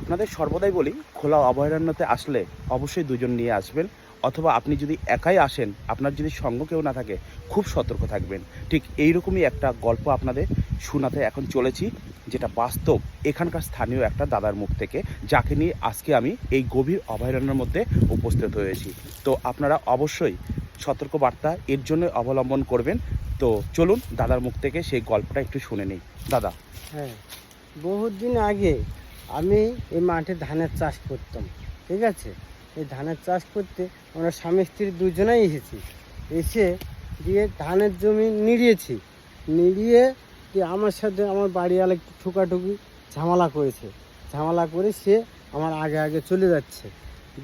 আপনাদের সর্বদাই বলি, খোলা অভয়ারণ্যতে আসলে অবশ্যই দুজন নিয়ে আসবেন। অথবা আপনি যদি একাই আসেন, আপনার যদি সঙ্গ কেউ না থাকে, খুব সতর্ক থাকবেন। ঠিক এইরকমই একটা গল্প আপনাদের শোনাতে এখন চলেছি, যেটা বাস্তব এখানকার স্থানীয় একটা দাদার মুখ থেকে, যাকে নিয়ে আজকে আমি এই গভীর অভয়ারণ্যের মধ্যে উপস্থিত হয়েছি। তো আপনারা অবশ্যই সতর্ক বার্তা এর জন্য অবলম্বন করবেন। তো চলুন দাদার মুখ থেকে সেই গল্পটা একটু শুনে নিই। দাদা। হ্যাঁ বহুত দিন আগে আমি এই মাঠে ধানের চাষ করতাম, ঠিক আছে? এই ধানের চাষ করতে আমরা স্বামী স্ত্রী দুজনেই এসেছি। এসে দিয়ে ধানের জমি নিড়িয়েছি। নিড়িয়ে দিয়ে আমার সাথে আমার বাড়িওয়ালা একটু ঠুকাঠুকি ঝামেলা করেছে। ঝামেলা করে সে আমার আগে আগে চলে যাচ্ছে।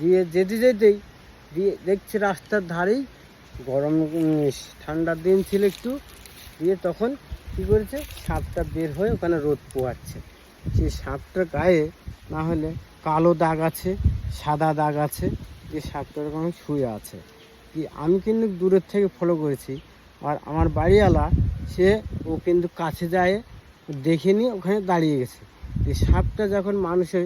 দিয়ে যেতে যেতেই দিয়ে দেখছি রাস্তার ধারেই গরম ঠান্ডার দিন ছিল একটু। দিয়ে তখন কী করেছে? সাপটা বের হয়ে ওখানে রোদ পোহাচ্ছে। সেই সাপটার গায়ে না হলে কালো দাগ আছে, সাদা দাগ আছে, যে সাপটা ওরকম শুয়ে আছে। কি আমি কিন্তু দূরের থেকে ফলো করেছি। আর আমার বাড়িওয়ালা, সে ও কিন্তু কাছে যায়, দেখে নিয়ে ওখানে দাঁড়িয়ে গেছে। এই সাপটা যখন মানুষের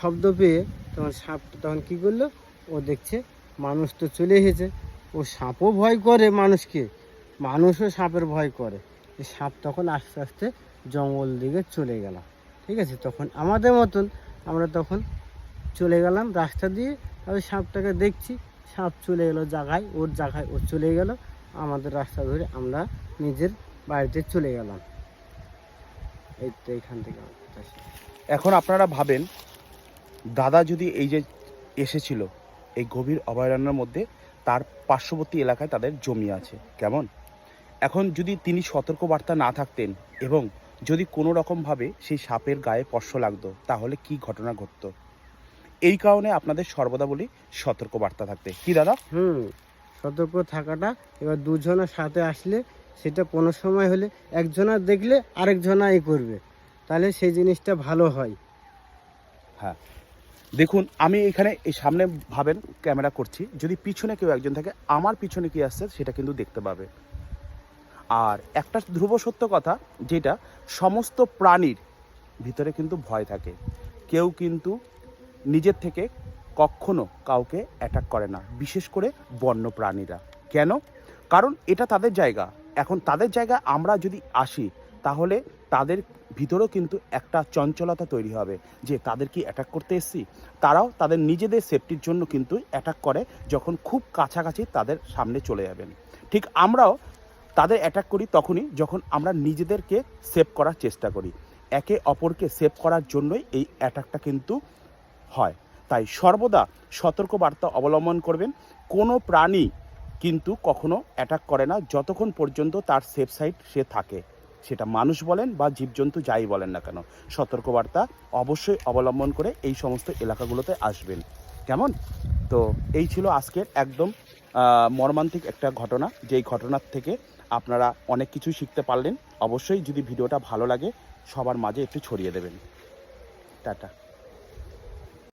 শব্দ পেয়ে তখন সাপটা তখন কী করল? ও দেখছে মানুষ তো চলে এসেছে। ও সাপও ভয় করে মানুষকে। মানুষও সাপের ভয় করে। এই সাপ তখন আস্তে আস্তে জঙ্গল দিকে চলে গেলাম ঠিক আছে? তখন আমাদের মতন আমরা তখন চলে গেলাম রাস্তা দিয়ে। তারপর সাপটাকে দেখছি, সাপ চলে গেলো জায়গায়, ওর জায়গায় ও চলে গেল। আমাদের রাস্তা ধরে আমরা নিজের বাড়িতে চলে গেলাম। এই তো এখান থেকে। এখন আপনারা ভাবেন, দাদা যদি এই যে এসেছিল, এই গভীর অভয়ারণ্যের মধ্যে, তার পার্শ্ববর্তী এলাকায় তাদের জমি আছে। কেমন? এখন যদি তিনি সতর্কবার্তা না থাকতেন এবং যদি কোনো রকমভাবে সেই সাপের গায়ে স্পর্শ লাগতো তাহলে কি ঘটনা ঘটতো? এই কারণে আপনাদের সর্বদা বলি সতর্কবার্তা থাকতে। কি দাদা? হুম সতর্ক থাকাটা এবার দুজনের সাথে আসলে সেটা কোনো সময় হলে একজনা দেখলে আরেকজনা এ করবে। তাহলে সেই জিনিসটা ভালো হয়। হ্যাঁ। দেখুন আমি এখানে এই সামনে ভাবেন ক্যামেরা করছি। যদি পিছনে কেউ একজন থাকে আমার পিছনে কি আসছে সেটা কিন্তু দেখতে পাবে। আর একটা ধ্রুব সত্য কথা, যেটা সমস্ত প্রাণীর ভিতরে কিন্তু ভয় থাকে। কেউ কিন্তু নিজের থেকে কখনো কাউকে অ্যাটাক করে না, বিশেষ করে বন্য প্রাণীরা। কেন? কারণ এটা তাদের জায়গা। এখন তাদের জায়গায় আমরা যদি আসি, তাহলে তাদের ভিতরেও কিন্তু একটা চঞ্চলতা তৈরি হবে, যে তাদের কি অ্যাটাক করতে এসছি? তারাও তাদের নিজেদের সেফটির জন্য কিন্তু অ্যাটাক করে, যখন খুব কাছাকাছি তাদের সামনে চলে যাবেন। ঠিক আমরাও তাদের অ্যাটাক করি তখনই যখন আমরা নিজেদেরকে সেভ করার চেষ্টা করি। একে অপরকে সেভ করার জন্যই এই অ্যাটাকটা কিন্তু হয়। তাই সর্বদা সতর্কবার্তা অবলম্বন করবেন। কোনো প্রাণী কিন্তু কখনো অ্যাটাক করে না, যতক্ষণ পর্যন্ত তার সেফ সাইড সে থাকে। সেটা মানুষ বলেন বা জীবজন্তু যাই বলেন না কেন। সতর্কবার্তা অবশ্যই অবলম্বন করে এই সমস্ত এলাকাগুলোতে আসবেন। কেমন? তো এই ছিল আজকের একদম মর্মান্তিক একটা ঘটনা। যেই ঘটনার থেকে আপনারা অনেক কিছুই শিখতে পারলেন। অবশ্যই যদি ভিডিওটা ভালো লাগে, সবার মাঝে একটু ছড়িয়ে দেবেন। টাটা।